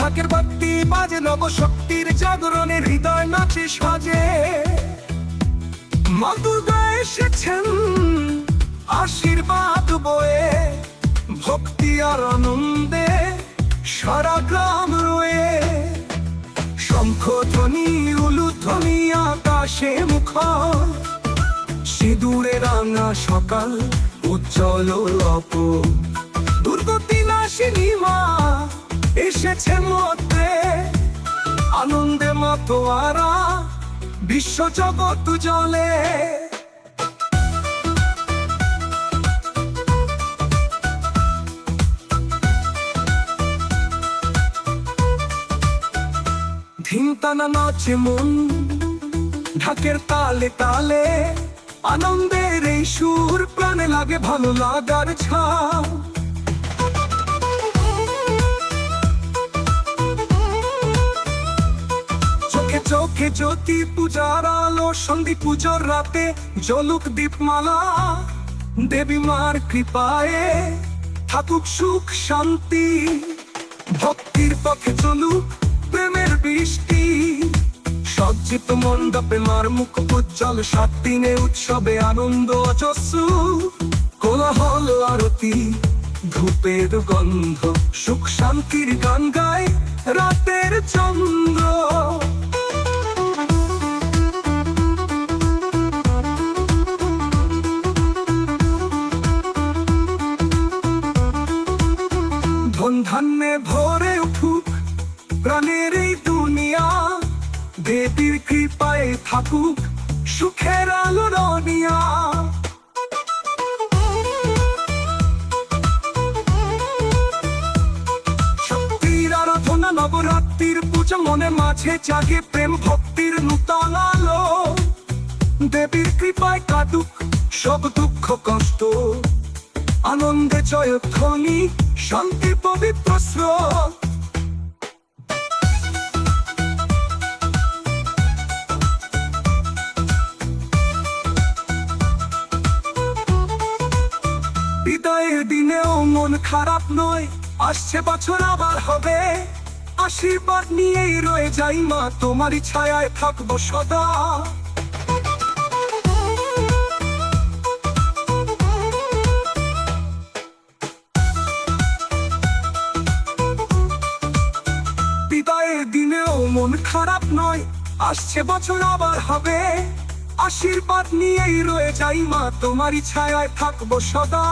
ঢাকের বাতি বাজে নব শক্তির জাগরণে হৃদয় নাচে সাজে। মা দুর্গা এসেছেন, আশীর্বাদ বয়ে, ভক্তি আর আনন্দে সারা গ্রাম রয়ে। শঙ্খ ধ্বনি, উলুধ্বনি, আকাশে মুখর। সিঁদুরে রাঙা সকাল, উজ্জ্বল অপ এসেছে মতে আনন্দে মতোয়ারা বিশ্ব জগৎ জলে। ধিনতানা নাচে মন, ঢাকের তালে তালে। আনন্দের এই সুর প্রাণে লাগে ভালো লাগার ছাপ। চোখে জ্যোতি পূজার আলো, সন্ধি পুজোর রাতে জলুক দীপমালা। দেবী মার কৃপায় থাকুক সুখ, শান্তি। ভক্তির পথে চলুক প্রেমের বৃষ্টি। সজ্জিত মণ্ডপে মার মুখ উজ্জ্বল, সাত দিনে উৎসবে আনন্দ অজস্র। কোলাহল, আরতি, ধূপের গন্ধ, সুখ শান্তির গান গায় রাতের চন্দ্র। ধন ধান্যে ভরে উঠুক প্রাণের এই দুনিয়া। দেবীর কৃপায় থাকুক সুখের আলো রনিয়া। নবরাত্রির পুজো, মনে মাঝে জাগে প্রেম, ভক্তির নূতন আলো। দেবীর কৃপায় কাটুক সব দুঃখ, কষ্ট। আনন্দে জয়ধ্বনি শান্তি, পবিত্র বিদায়ের দিনেও মন খারাপ নয়, আসছে বছর আবার হবে। আশীর্বাদ নিয়েই রয়ে যাই মা, তোমারই ছায়ায় থাকব সদা। মন খারাপ নয়, আসছে বছর আবার হবে। আশীর্বাদ নিয়েই রয়ে যাই মা, তোমারই ছায়ায় থাকব সদা।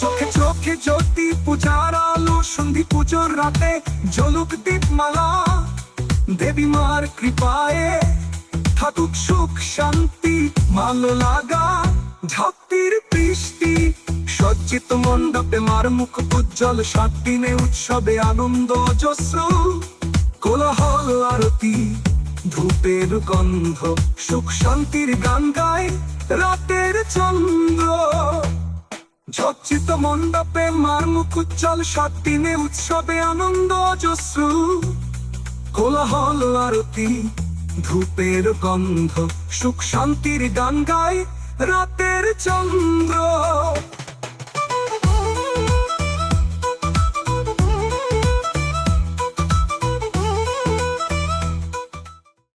চোখে চোখে জ্যোতি পূজার আলো, সন্ধি পুজোর রাতে জলুক দীপমালা। দেবী মার কৃপায় থাকুক সুখ, শান্তি, ভালো লাগা। ঝাপ্তির বৃষ্টি, সজ্জিত মণ্ডপে মার মুখ উজ্জ্বল, সাত দিনে উৎসবে আনন্দ, অজস্র। কোলাহল আরতি ধূপের গন্ধ, সুখ শান্তির গান গায় রাতের চন্দ্র। ঝচ্ছিত মণ্ডপে মার মুখ সাত দিনে উৎসবে আনন্দ অজস্র। কোলাহল আরতি ধূপের গন্ধ, সুখ শান্তির গান গায় রাতের চন্দ্র।